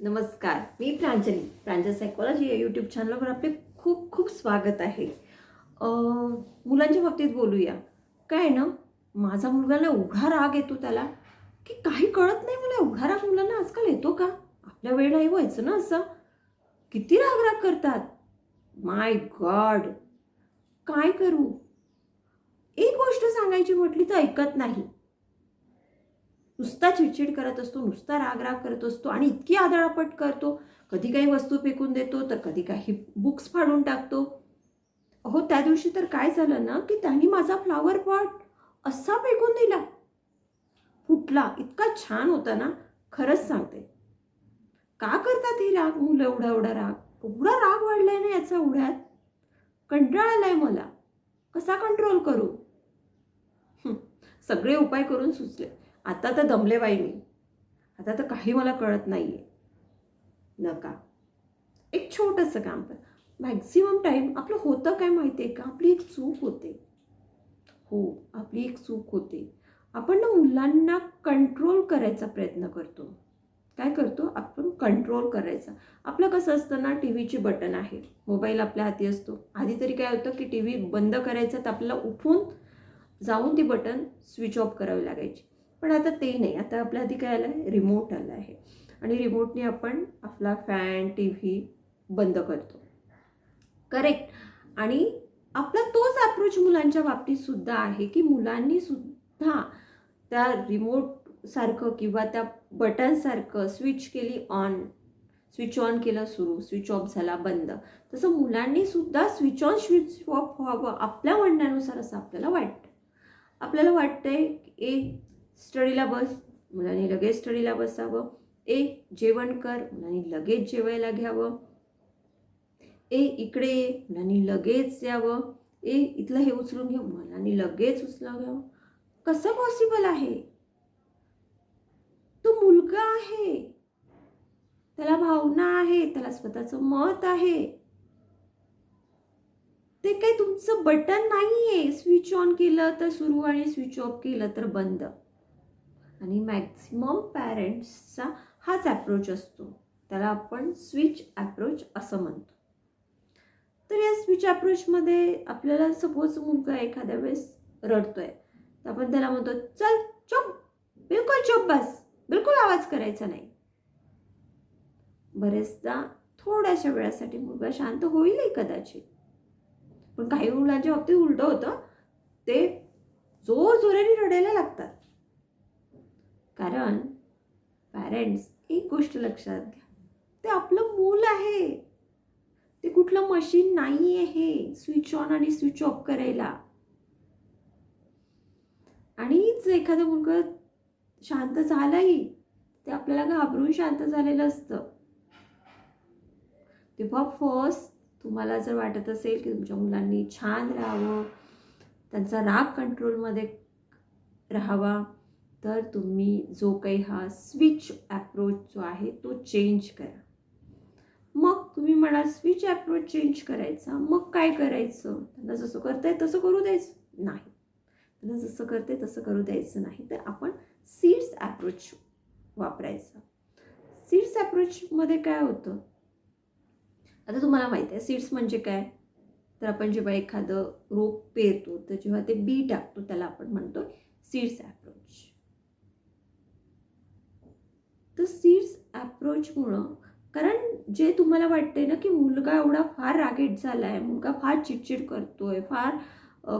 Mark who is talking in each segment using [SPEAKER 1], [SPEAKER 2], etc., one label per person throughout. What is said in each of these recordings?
[SPEAKER 1] नमस्कार मी प्रांजली. प्रांजल सायकॉलॉजी या यूट्यूब चॅनलवर आपले खूप खूप स्वागत आहे. मुलांच्या बाबतीत बोलूया. काय ना माझा मुलगा ना एवढा राग येतो त्याला की काही कळत नाही मला उघा राग मुलांना आजकाल येतो का? आपल्या वेळ नाही व्हायचं ना असं. किती राग राग करतात. माय गॉड काय करू? एक गोष्ट सांगायची म्हटली तर ऐकत नाही. नुसता चिडचिड करत असतो नुसता राग राग करत असतो आणि इतकी आदळापट करतो. कधी काही वस्तू फेकून देतो तर कधी काही बुक्स फाडून टाकतो. अहो त्या दिवशी तर काय झालं ना की त्यांनी माझा फ्लावर पॉट असा फेकून दिला. फुटला. इतका छान होता ना. खरंच सांगते. का करतात ही राग मुलं एवढा एवढा राग? एवढा राग वाढलाय ना याचा उढ्यात कंटाळलाय आलाय मला. कसा कंट्रोल करू? सगळे उपाय करून सुचले. आता तर दमले बाई मी. आता तर काही मला कळत नाही आहे नका. एक छोटंसं काम कर. मॅक्झिमम टाईम आपलं होतं काय माहिती आहे का? आपली एक चूक होते. हो आपली एक चूक होते. आपण ना मुलांना कंट्रोल करायचा प्रयत्न करतो. काय करतो? आपण कंट्रोल करायचा. आपलं कसं असतं ना टी व्हीची बटन आहे. मोबाईल आपल्या हाती असतो. आधी तरी काय होतं की टी व्ही बंद करायचं तर आपल्याला उठून जाऊन ती बटन स्विच ऑफ करावी लागायची. पण आता ते नाही. आता आपल्या आधी काय आलं आहे रिमोट आलं आहे आणि रिमोटने आपण आपला फॅन टी व्ही बंद करतो. करेक्ट आणि आपला तोच अप्रोच मुलांच्या बाबतीत सुद्धा आहे की मुलांनी सुद्धा त्या रिमोट सारखं किंवा त्या बटनसारखं स्विच केली ऑन स्विच ऑन केलं सुरू स्विच ऑफ झाला बंद. तसं मुलांनी सुद्धा स्विच ऑन स्विच ऑफ व्हावं आपल्या म्हणण्यानुसार असं आपल्याला वाटतं. आपल्याला वाटतंय ए स्टडीला बस. मुलांनी लगेच स्टडीला बसावं. ए जेवण कर. मुलांनी लगेच जेवायला घ्यावं. ए इकडे ये. मुलांनी लगेच यावं. ए इथलं हे उचलून घ्या मुलांनी लगेच उचलून घ्यावं कसं पॉसिबल आहे? तो मुलगा आहे. त्याला भावना आहे. त्याला स्वतःचं मत आहे. ते काही तुमचं बटन नाही आहे स्विच ऑन केलं तर सुरू आणि स्विच ऑफ केलं तर बंद. आणि मॅक्झिमम पॅरेंट्सचा हाच ॲप्रोच असतो. त्याला आपण स्विच ॲप्रोच असं म्हणतो. तर या स्विच ॲप्रोचमध्ये आपल्याला सपोज मुलगा एखाद्या वेळेस रडतोय. तर आपण त्याला म्हणतो चल चुप बिलकुल चुप बस. बिलकुल आवाज करायचा नाही. बरेचदा थोड्याशा वेळासाठी मुलगा शांत होईलही कदाचित. पण काही मुलांच्या बाबतीत उलटं होतं. ते जोर जोराने रडायला लागतात. कारण पॅरेंट्स एक गोष्ट लक्षात घ्या. ते आपलं मूल आहे. ते कुठलं मशीन नाही आहे स्विच ऑन आणि स्विच ऑफ करायला. आणि जर एखादं मुलगा शांत झालंही ते आपल्याला घाबरून शांत झालेलं असतं. तेव्हा फर्स्ट तुम्हाला जर वाटत असेल की तुमच्या मुलांनी छान राहावं त्यांचा राग कंट्रोलमध्ये राहावा तर तुम्ही जो काही हा स्विच ॲप्रोच जो आहे तो चेंज करा. मग तुम्ही म्हणा स्विच ॲप्रोच चेंज करायचा. मग काय करायचं? त्यांना जसं करताय तसं करू द्यायचं. नाही. त्यांना जसं करते तसं करू द्यायचं नाही. तर आपण सीड्स ॲप्रोच वापरायचा. सीड्स ॲप्रोचमध्ये काय होतं? आता तुम्हाला माहिती आहे सीड्स म्हणजे काय? तर आपण जेव्हा एखादं रोप पेरतो तर जेव्हा ते बी टाकतो त्याला आपण म्हणतो सीड्स ॲप्रोच तर सीड्स ॲप्रोचमुळं कारण जे तुम्हाला वाटते ना की मुलगा एवढा फार रागेट झाला आहे मुलगा फार चिडचिड करतो आहे फार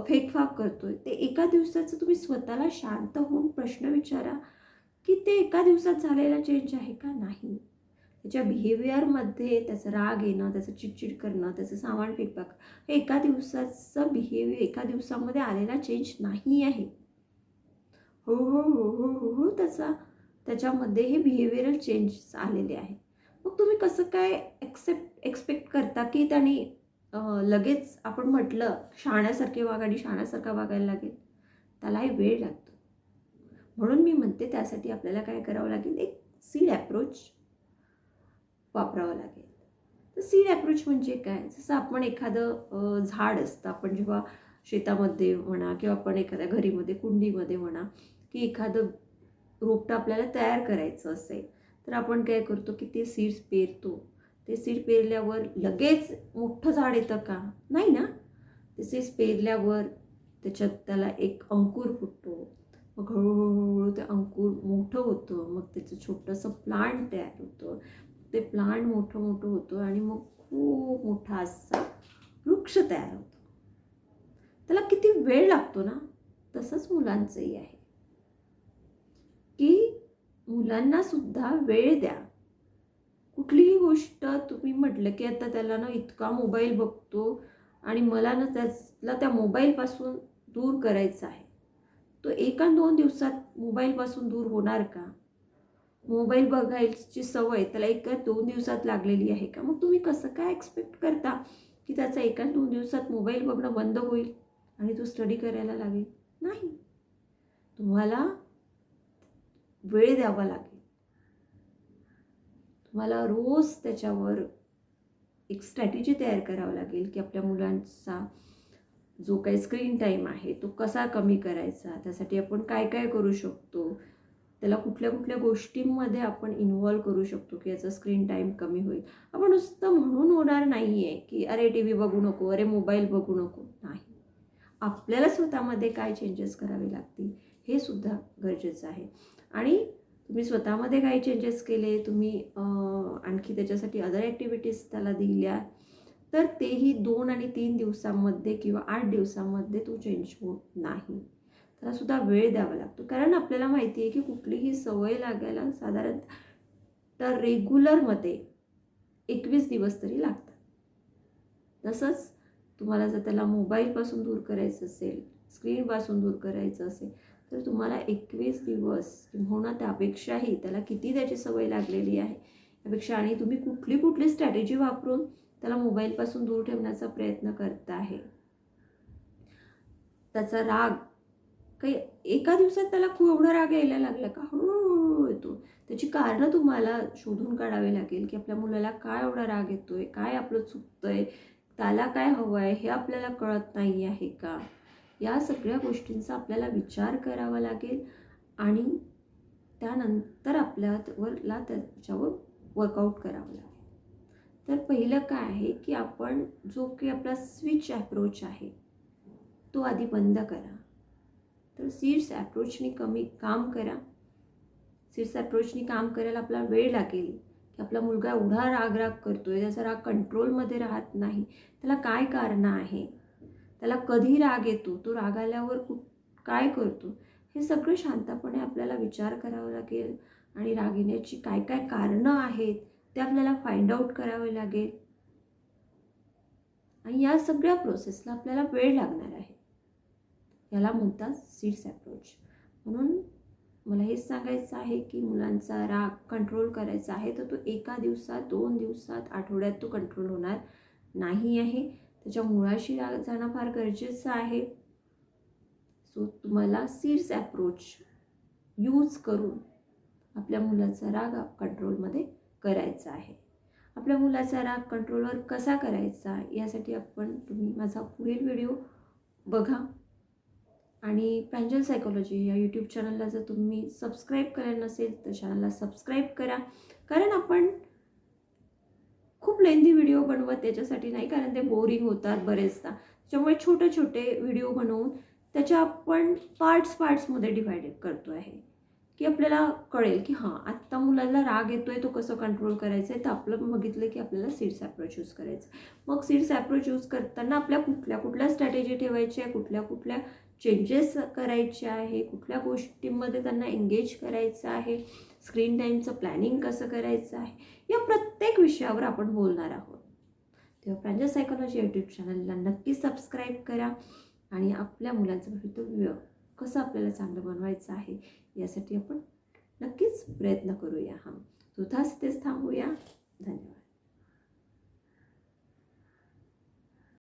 [SPEAKER 1] फेकफाक करतो आहे ते एका दिवसाचं तुम्ही स्वतःला शांत होऊन प्रश्न विचारा की ते एका दिवसात झालेला चेंज आहे का? नाही. त्याच्या बिहेवियरमध्ये त्याचं राग येणं त्याचं चिडचिड करणं त्याचं सामान फेकफाक हे एका दिवसाचं बिहेवियर एका दिवसामध्ये आलेला चेंज नाही आहे. हो हो हो हो हो हो त्याचा त्याच्यामध्ये हे बिहेवियरल चेंजेस आलेले आहे मग तुम्ही कसं काय एक्सेप्ट एक्सपेक्ट करता की त्यांनी लगेच आपण म्हटलं शहाण्यासारखे वाग आणि शहाण्यासारखा वागायला लागेल? त्यालाही वेळ लागतो. म्हणून मी म्हणते त्यासाठी आपल्याला काय करावं लागेल? एक सीड ॲप्रोच वापरावं लागेल. तर सीड ॲप्रोच म्हणजे काय? जसं आपण एखादं झाड असतं आपण जेव्हा शेतामध्ये म्हणा किंवा आपण एखाद्या घरीमध्ये कुंडीमध्ये म्हणा की एखादं रोपटं आपल्याला तयार करायचं असेल तर आपण काय करतो की ते सीड्स पेरतो. ते सीड पेरल्यावर लगेच मोठं झाड येतं का? नाही ना? ते सीड्स पेरल्यावर त्याच्यात त्याला एक अंकुर फुटतो. मग हळूहळू ते अंकुर मोठं होतं मग त्याचं छोटंसं प्लांट तयार होतं. ते प्लांट मोठं मोठं होतं आणि मग खूप मोठा असा वृक्ष तयार होतो. त्याला किती वेळ लागतो ना? तसंच मुलांचंही आहे. की मुलांना सुद्धा वेळ द्या. कुठलीही गोष्ट तुम्ही म्हटलं की आता त्याला ना इतका मोबाईल बघतो आणि मला ना त्याला त्या मोबाईलपासून दूर करायचं आहे. तो एका दोन दिवसात मोबाईलपासून दूर होणार का? मोबाईल बघायची सवय त्याला एका दोन दिवसात लागलेली आहे का? मग तुम्ही कसं काय एक्सपेक्ट करता की त्याचा एका दोन दिवसात मोबाईल बघणं बंद होईल आणि तो स्टडी करायला लागेल? नाही. तुम्हाला वेळ द्यावा लागेल. तुम्हाला रोज त्याच्यावर एक स्ट्रॅटेजी तयार करावं लागेल की आपल्या मुलांचा जो काही स्क्रीन टाईम आहे तो कसा कमी करायचा त्यासाठी आपण काय काय करू शकतो त्याला कुठल्या कुठल्या गोष्टींमध्ये आपण इन्व्हॉल्व करू शकतो की याचा स्क्रीन टाईम कमी होईल. आपण नुसतं म्हणून होणार नाही आहे की अरे टी व्ही बघू नको अरे मोबाईल बघू नको. नाही. आपल्याला स्वतःमध्ये काय चेंजेस करावे लागतील हे सुद्धा गरजेचं आहे. आणि तुम्ही स्वतःमध्ये काही चेंजेस केले तुम्ही आणखी त्याच्यासाठी अदर ॲक्टिव्हिटीज त्याला दिल्या तर तेही दोन आणि तीन दिवसांमध्ये किंवा आठ दिवसांमध्ये तो चेंज होत नाही. त्यालासुद्धा वेळ द्यावा लागतो. कारण आपल्याला माहिती आहे की कुठलीही सवय लागायला साधारण तर रेग्युलरमध्ये एकवीस दिवस तरी लागतात. तसंच तुम्हाला जर त्याला मोबाईलपासून दूर करायचं असेल स्क्रीनपासून दूर करायचं असेल तर तुम्हाला एकवीस दिवस किंवा त्यापेक्षाही त्याला किती त्याची सवय लागलेली आहे त्यापेक्षा आणि तुम्ही कुठली कुठली स्ट्रॅटेजी वापरून त्याला मोबाईलपासून दूर ठेवण्याचा प्रयत्न करता आहे त्याचा राग काही एका दिवसात त्याला खूप एवढा राग यायला लागला का? हळूहळू येतो. त्याची कारणं तुम्हाला शोधून काढावे लागेल की आपल्या मुलाला काय एवढा राग येतोय काय आपलं चुकतंय त्याला काय हवं आहे हे आपल्याला कळत नाही आहे का? या सगळ्या गोष्टींचा आपल्याला विचार करावा लागेल आणि त्यानंतर आपल्यावरला त्याच्यावर वर्कआउट करावं लागेल. तर पहिलं काय आहे की आपण जो काही आपला स्विच ॲप्रोच आहे तो आधी बंद करा. तर सीड्स ॲप्रोचनी कमी काम करा. सीड्स ॲप्रोचनी काम करायला आपला वेळ लागेल की आपला मुलगा एवढा राग राग करतो आहे त्याचा राग कंट्रोलमध्ये राहत नाही त्याला काय कारणं आहे? त्याला कधी राग येतो? तो राग आल्यावर कुठ काय करतो? हे सगळं शांतपणे आपल्याला विचार करावा लागेल आणि राग येण्याची काय काय कारणं आहेत ते आपल्याला फाइंड आऊट करावे लागेल. आणि या सगळ्या प्रोसेसला आपल्याला वेळ लागणार आहे. याला म्हणतात सीड्स अप्रोच म्हणून मला हेच सांगायचं आहे की मुलांचा राग कंट्रोल करायचा आहे तर तो एका दिवसात दोन दिवसात आठवड्यात तो कंट्रोल होणार नाही आहे. त्याच्या मुळाशी राग जाणं फार गरजेचं आहे. सो तुम्हाला सीड्स ॲप्रोच यूज करून आपल्या मुलाचा राग कंट्रोलमध्ये करायचा आहे. आपल्या मुलाचा राग कंट्रोलवर कसा करायचा यासाठी आपण तुम्ही माझा पुढील व्हिडिओ बघा. आणि प्रांजल सायकोलॉजी या यूट्यूब चॅनलला जर तुम्ही सबस्क्राईब करायला नसेल तर चॅनलला सबस्क्राईब करा. कारण आपण खूप लेंदी व्हिडिओ बनवत त्याच्यासाठी नाही कारण ते बोरिंग होतात बरेचदा. त्याच्यामुळे छोटे छोटे व्हिडिओ बनवून त्याच्या आपण पार्ट्स पार्ट्समध्ये डिवायडेड करतो आहे की आपल्याला कळेल की हां आत्ता मुलाला राग येतो आहे तो कसं कंट्रोल करायचं आहे तर आपलं बघितलं की आपल्याला सीड्स ॲप्रोच यूज करायचं. मग सीड्स ॲप्रोच यूज करताना आपल्या कुठल्या कुठल्या स्ट्रॅटेजी ठेवायच्या कुठल्या कुठल्या चेंजेस करायचे आहे कुठल्या गोष्टींमध्ये त्यांना एंगेज करायचं आहे स्क्रीन टाईमचं प्लॅनिंग कसं करायचं आहे या प्रत्येक विषयावर आपण बोलणार आहोत. तेव्हा प्रांजल सायकॉलॉजी यूट्यूब चॅनलला नक्की सबस्क्राईब करा आणि आपल्या मुलांचं भवितव्य कसं आपल्याला चांगलं बनवायचं आहे यासाठी आपण नक्कीच प्रयत्न करूया. हां तुथाच तेच थांबूया. धन्यवाद.